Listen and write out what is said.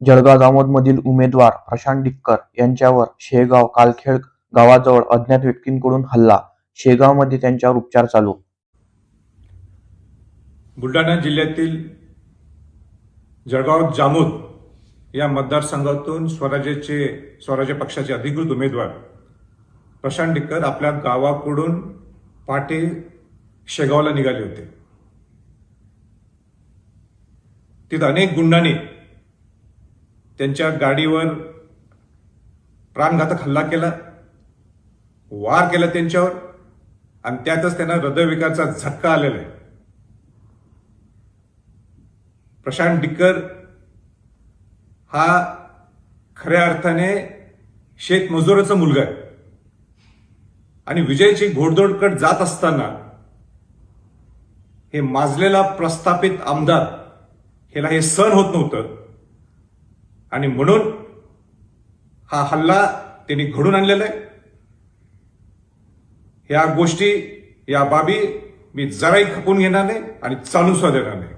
जळगाव जामोदमधील उमेदवार प्रशांत डिक्कर यांच्यावर शेगाव कालखेड गावाजवळ अज्ञात व्यक्तींकडून हल्ला. शेगावमध्ये त्यांच्यावर उपचार चालू. बुलढाणा जिल्ह्यातील जळगाव जामोद या मतदारसंघातून स्वराज्याचे स्वराज्य पक्षाचे अधिकृत उमेदवार प्रशांत डिक्कर आपल्या गावाकडून पाटे शेगावला निघाले होते. तिथं अनेक गुंडांनी त्यांच्या गाडीवर प्राणघातक हल्ला केला वार केला त्यांच्यावर आणि त्यातच त्यांना हृदयविकारचा झटका आलेला आहे. प्रशांत डिक्कर हा खऱ्या अर्थाने शेतमजुराचा मुलगा आहे. आणि विजयची घोडदोडकट जात असताना हे माजलेला प्रस्थापित आमदार ह्याला हे सहन होत नव्हतं. आणि म्हणून हा हल्ला त्यांनी घडून आणलेला आहे. ह्या गोष्टी या बाबी मी जराही खपून घेणार नाही आणि चालू सुद्धा देणार नाही.